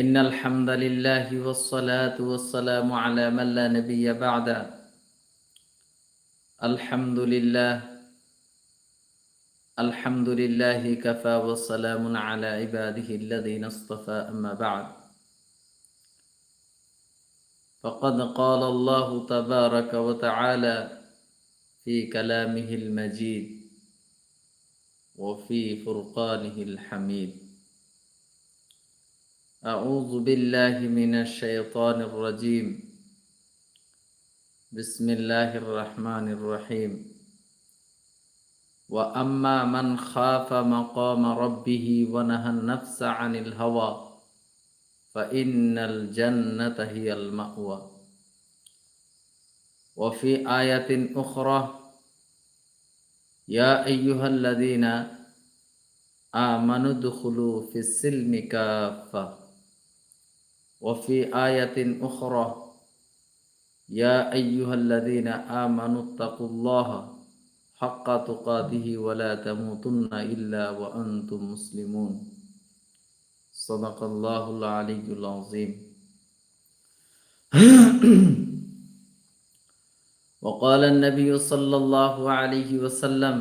إن الحمد لله والصلاة والسلام على من لا نبي بعد. الحمد لله الحمد لله كفى والسلام على عباده الذين اصطفى أما بعد. فقد قال الله تبارك وتعالى في كلامه المجيد وفي فرقانه الحميد. أعوذ بالله من الشيطان الرجيم. بسم الله الرحمن الرحيم. وأما من خاف مقام ربه ونهى النفس عن الهوى فإن الجنة هي المأوى. وفي آية أخرى يا أيها الذين آمنوا ادخلوا في السلم كافة. وفي آية أخرى يا أيها الذين آمنوا اتقوا الله حق تقاته ولا تموتن إلا وأنتم مسلمون. صدق الله العلي العظيم. وقال النبي صلى الله عليه وسلم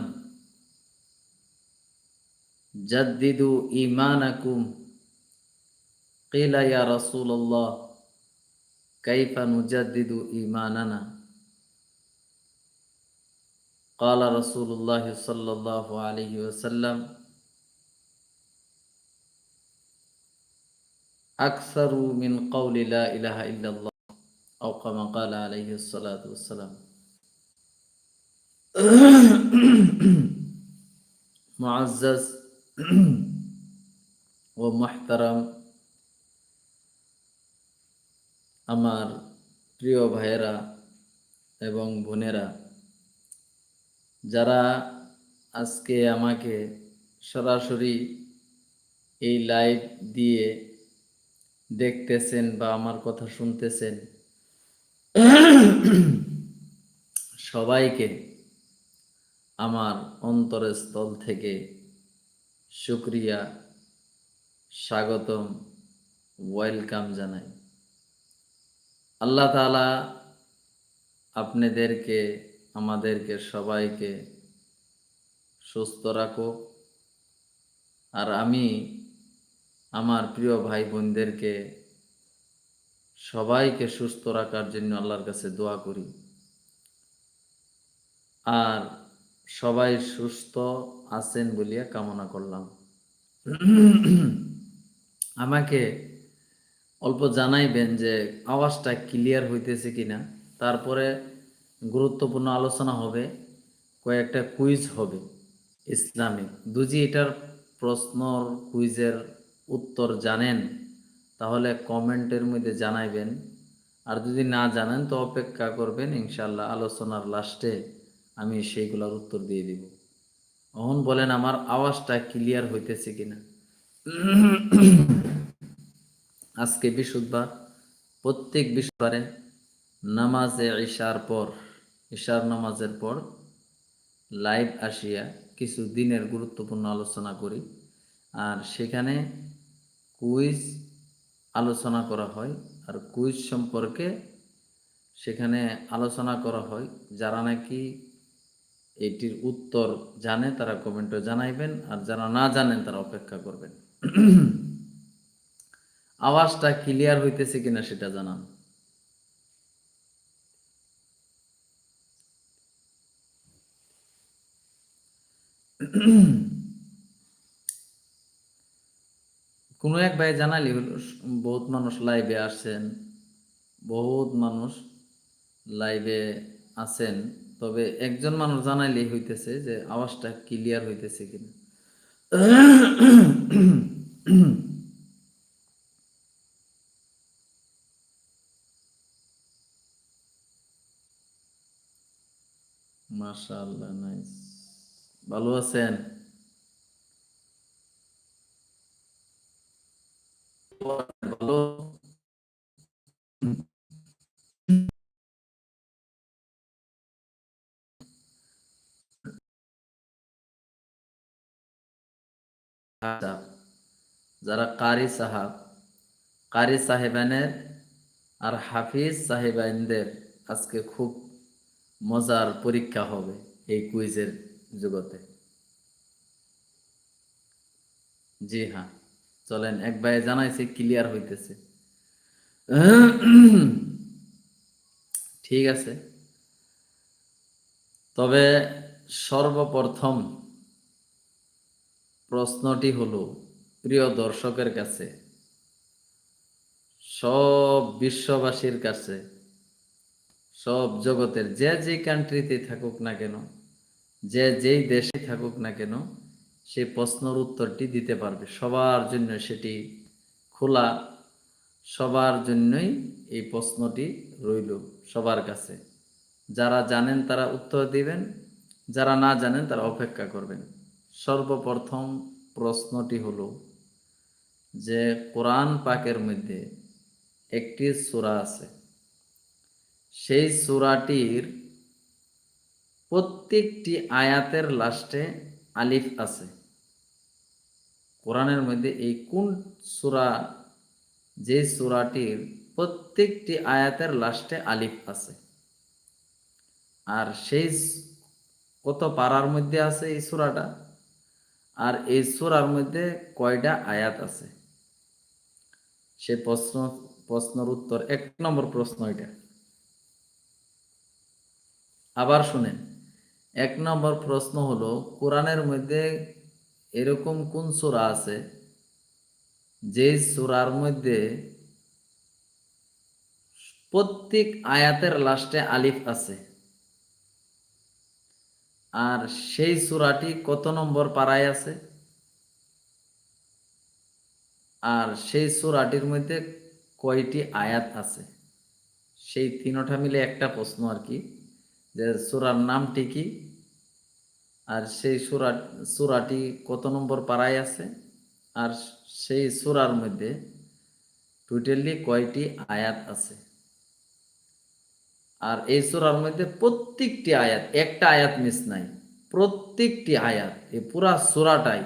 جددوا إيمانكم قيل يا رسول الله كيف نجدد إيماننا؟ قال رسول الله صلى الله عليه وسلم أكثر من قول لا إله إلا الله أو كما قال عليه الصلاة والسلام. معزز ومحترم. আমার প্রিয় ভাইয়েরা এবং বোনেরা, যারা আজকে আমাকে সরাসরি এই লাইভ দিয়ে দেখতেছেন বা আমার কথা শুনতেছেন, সবাইকে আমার অন্তরের স্থল থেকে শুক্রিয়া, স্বাগতম ওয়েলকাম জানাই। আল্লাহ তালা আপনাদেরকে, আমাদেরকে সবাইকে সুস্থ রাখো। আর আমি আমার প্রিয় ভাই বোনদেরকে সবাইকে সুস্থ রাখার জন্য আল্লাহর কাছে দোয়া করি। আর সবাই সুস্থ আছেন বলিয়া কামনা করলাম। আমাকে অল্প জানাইবেন যে আওয়াজটা ক্লিয়ার হইতেছে কিনা। তারপরে গুরুত্বপূর্ণ আলোচনা হবে, কয়েকটা কুইজ হবে ইসলামিক। দুজি এটার প্রশ্নর কুইজের উত্তর জানেন, তাহলে কমেন্টের মধ্যে জানাইবেন। আর যদি না জানেন, তো অপেক্ষা করবেন ইনশাল্লাহ আলোচনার লাস্টে আমি সেইগুলোর উত্তর দিয়ে দিব। এখন বলেন, আমার আওয়াজটা ক্লিয়ার হইতেছে কিনা। আজকে বিশুদ্ধবার প্রত্যেক বিশুদ্ধবারে নামাজে ঈশার পর, ঈশার নামাজের পর লাইভ আসিয়া কিছু দিনের গুরুত্বপূর্ণ আলোচনা করি। আর সেখানে কুইজ আলোচনা করা হয়। আর কুইজ সম্পর্কে সেখানে আলোচনা করা হয়। যারা নাকি এটির উত্তর জানে তারা কমেন্টে জানাইবেন। আর যারা না জানেন তারা অপেক্ষা করবেন। আওয়াজটা ক্লিয়ার হইতেছে কিনা সেটা জানান। কোনো এক ভাই জানালি, বহুত মানুষ লাইভে আসছেন, বহুত মানুষ লাইভে আছেন, তবে একজন মানুষ জানাইলেই হইতেছে যে আওয়াজটা ক্লিয়ার হইতেছে কিনা। মাশাআল্লাহ নাইস ভালো আছেন ভালো যারা কারি সাহাব কারি সাহেবানের আর হাফিজ সাহেবাইনদের আজকে খুব মজার পরীক্ষা হবে এই কুইজের জগতে। জি হ্যাঁ চলেন, এক ভাই জানাইছে ক্লিয়ার হইতেছে। ঠিক আছে। তবে সর্বপ্রথম প্রশ্নটি হলো, প্রিয় দর্শকের কাছে, সব বিশ্ববাসীর কাছে সব জগতের যে যে কান্ট্রিতে থাকুক না কেন, যে যেই দেশে থাকুক না কেন সেই প্রশ্নর উত্তরটি দিতে পারবে। সবার জন্য সেটি খোলা, সবার জন্যই এই প্রশ্নটি রইল সবার কাছে। যারা জানেন তারা উত্তর দিবেন, যারা না জানেন তারা অপেক্ষা করবেন। সর্বপ্রথম প্রশ্নটি হলো যে কোরআন পাকের মধ্যে একটি সূরা আছে। সেই সূরাটির প্রত্যেকটি আয়াতের লাস্টে আলিফ আছে। কোরআনের মধ্যে এই কোন সূরা, যে সূরাটির প্রত্যেকটি আয়াতের লাস্টে আলিফ আছে। আর সেই কত পারার মধ্যে আছে এই সূরাটা? আর এই সূরার মধ্যে কয়টা আয়াত আছে? সে প্রশ্ন, প্রশ্নের উত্তর, এক নম্বর প্রশ্ন এটা। আবার শুনেন। এক নম্বর প্রশ্ন হলো, কোরআনের মধ্যে এরকম কোন সূরা আছে? যে সূরার মধ্যে প্রত্যেক আয়াতের লাস্টে আলিফ আছে। আর সেই সূরাটি কত নম্বর পারায় আছে? আর সেই সূরাটির মধ্যে কয়টি আয়াত আছে? সেই তিনটা মিলে একটা প্রশ্ন আর কি। যে সূরার নামটি কি? আর সেই সূরা, সূরাটি কত নম্বর পারায় আছে? আর সেই সূরার মধ্যে টোটালি কয়টি আয়াত আছে? আর এই সূরার মধ্যে প্রত্যেকটি আয়াত, একটা আয়াত মিস নাই, প্রত্যেকটি আয়াত, এই পুরা সূরাটাই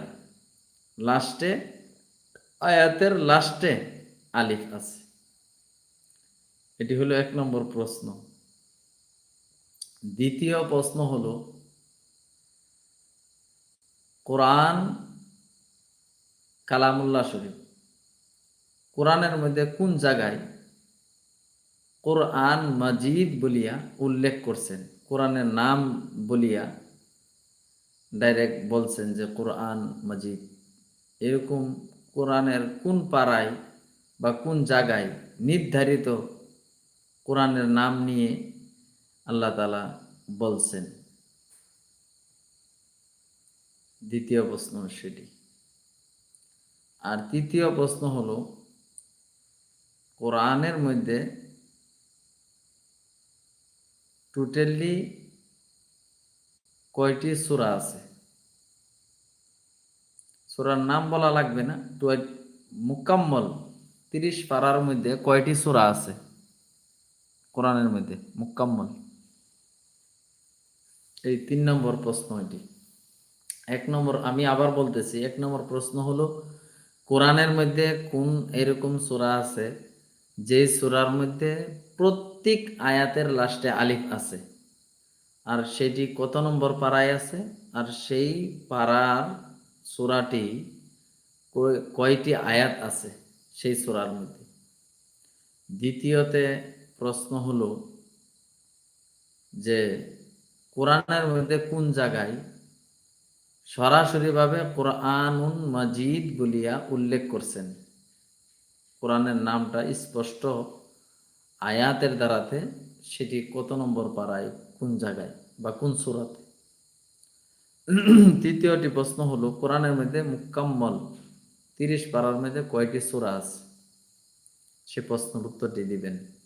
লাস্টে, আয়াতের লাস্টে আলিফ আছে। এটি হলো এক নম্বর প্রশ্ন। দ্বিতীয় প্রশ্ন হলো, কোরআন কালামুল্লাহ শরীফ। কোরআনের মধ্যে কোন জায়গায় কোরআন মজিদ বলিয়া উল্লেখ করছেন? কোরআনের নাম বলিয়া ডাইরেক্ট বলছেন যে কোরআন মজিদ। এরকম কোরআনের কোন পাড়ায় বা কোন জায়গায় নির্ধারিত কোরআনের নাম নিয়ে আল্লাহ তালা বলছেন। দ্বিতীয় প্রশ্ন সেটি। আর তৃতীয় প্রশ্ন হলো, কোরআনের মধ্যে টোটালি কয়টি সূরা আছে? সূরার নাম বলা লাগবে না মুকাম্মল তিরিশ পাড়ার মধ্যে কয়টি সূরা আছে? কোরআনের মধ্যে, মুকাম্মল। এই তিন নম্বর প্রশ্ন এটি। এক নম্বর, আমি আবার বলতেছি, এক নম্বর প্রশ্ন হলো, কোরআনের মধ্যে কোন এরকম সূরা আছে যে সূরার মধ্যে প্রত্যেক আয়াতের লাস্টে আলিফ আছে? আর সেটি কত নম্বর পাড়ায় আছে? আর সেই পাড়ার সূরাটি কয়- কয়টি আয়াত আছে সেই সূরার মধ্যে? দ্বিতীয়তে প্রশ্ন হলো যে কোরআনের মধ্যে কোন জায়গায় সরাসরিভাবে কোরআনুন মাজিদ বলিয়া উল্লেখ করছেন? কোরআনের নামটা স্পষ্ট আয়াতের দ্বারাতে সেটি কত নম্বর পাড়ায়, কোন জায়গায় বা কোন সুরাতে? তৃতীয়টি প্রশ্ন হলো, কোরআনের মধ্যে মুকাম্মল তিরিশ পাড়ার মধ্যে কয়টি সূরা আছে? সে প্রশ্নের উত্তরটি দিবেন।